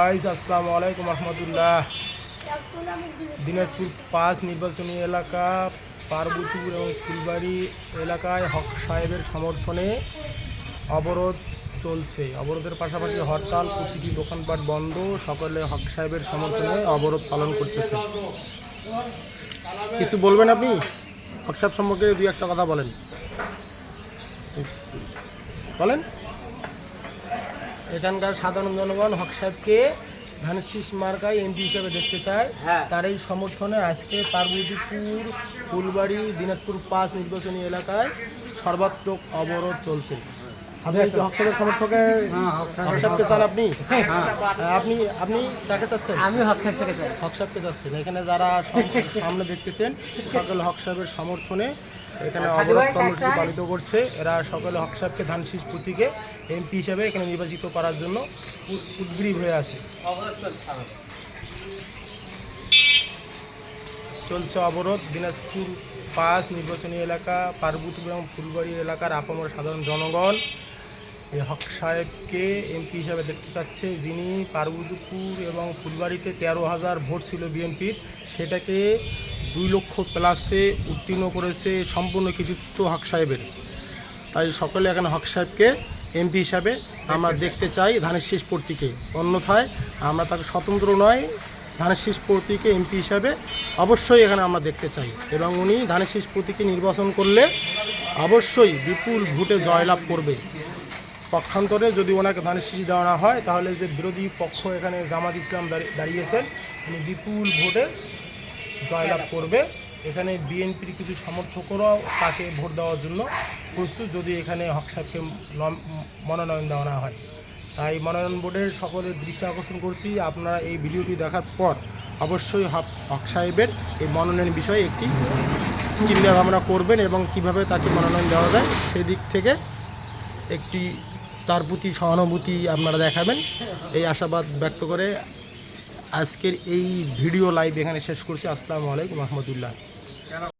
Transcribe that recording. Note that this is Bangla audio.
গাইস আসসালামু আলাইকুম রহমতুল্লাহ দিনাজপুর পাঁচ নির্বাচনী এলাকা পার্বতীপুর এবং ফুলবাড়ি এলাকায় হক সাহেবের সমর্থনে অবরোধ চলছে। অবরোধের পাশাপাশি হরতাল প্রতিটি দোকানপাট বন্ধ, সকলে হক সাহেবের সমর্থনে অবরোধ পালন করতেছে। কিছু বলবেন আপনি? হক সাহেব সম্পর্কে দুই একটা কথা বলেন। বলেন। এখানকার সাধারণ জনগণ হক সাহেবকে ধানশীষ মার্কায় এমপি হিসেবে দেখতে চায়। হ্যাঁ। তার এই সমর্থনে আজকে পার্বতীপুর ফুলবাড়ি দিনাজপুর পাঁচ নির্বাচনী এলাকায় সর্বাত্মক অবরোধ চলছে। আপনি কি হক সাহেবের সমর্থকে হ্যাঁ, হক সাহেবকে চান আপনি? আপনি আপনি কাকে চাচ্ছেন? আমি হক থেকে চাই। হক সাহেবকে যাচ্ছেন এখানে যারা সামনে দেখতেছেন সকল হক সাহেবের সমর্থনে এখানে অবরোধ কর্মসূচি পালিত করছে। এরা সকলে হক সাহেবকে ধানশীষ প্রতীকে এমপি হিসেবে এখানে নির্বাচিত করার জন্য উদ্গ্রীব হয়ে আছে। চলছে অবরোধ। দিনাজপুর পাঁচ নির্বাচনী এলাকা পার্বতীপুর এবং ফুলবাড়ি এলাকার আপামর সাধারণ জনগণ। এই হক সাহেবকে এমপি হিসাবে দেখতে চাচ্ছে যিনি পার্বতীপুর এবং ফুলবাড়িতে তেরো হাজার ভোট ছিল বিএনপির। সেটাকে দুই লক্ষ প্লাসে উত্তীর্ণ করেছে সম্পূর্ণ কৃতিত্ব হক সাহেবের। তাই সকলে এখানে হক সাহেবকে এমপি হিসাবে আমরা দেখতে চাই ধানের শেষ প্রতীকে। অন্যথায় আমরা তাকে স্বতন্ত্র নয়, ধানের শেষ প্রতীকে এমপি হিসাবে অবশ্যই এখানে আমরা দেখতে চাই। এবং উনি ধানের শেষ প্রতীকে নির্বাচন করলে অবশ্যই বিপুল ভোটে জয়লাভ করবে। পক্ষান্তরে যদি ওনাকে ধানের শীষ দেওয়া না হয়, তাহলে যে বিরোধী পক্ষ এখানে জামাত ইসলাম দাঁড়ি- দাঁড়িয়েছেন, উনি বিপুল ভোটে জয়লাভ করবে। এখানে বিএনপির কিছু সমর্থকরাও তাকে ভোট দেওয়ার জন্য প্রস্তুত, যদি এখানে হক সাহেবকে মনোনয়ন দেওয়া না হয়। তাই মনোনয়ন বোর্ডের সকলের দৃষ্টি আকর্ষণ করছি। আপনারা এই ভিডিওটি দেখার পর অবশ্যই হক হক সাহেবের এই মনোনয়ন বিষয়ে একটি চিন্তা ভাবনা করবেন এবং কীভাবে তাকে মনোনয়ন দেওয়া যায় সেদিক থেকে একটি তার প্রতি সহানুভূতি আপনারা দেখাবেন। এই আশাবাদ ব্যক্ত করে আজকের এই ভিডিও লাইভ এখানে শেষ করছি। আসসালামু আলাইকুম রহমতুল্লাহ।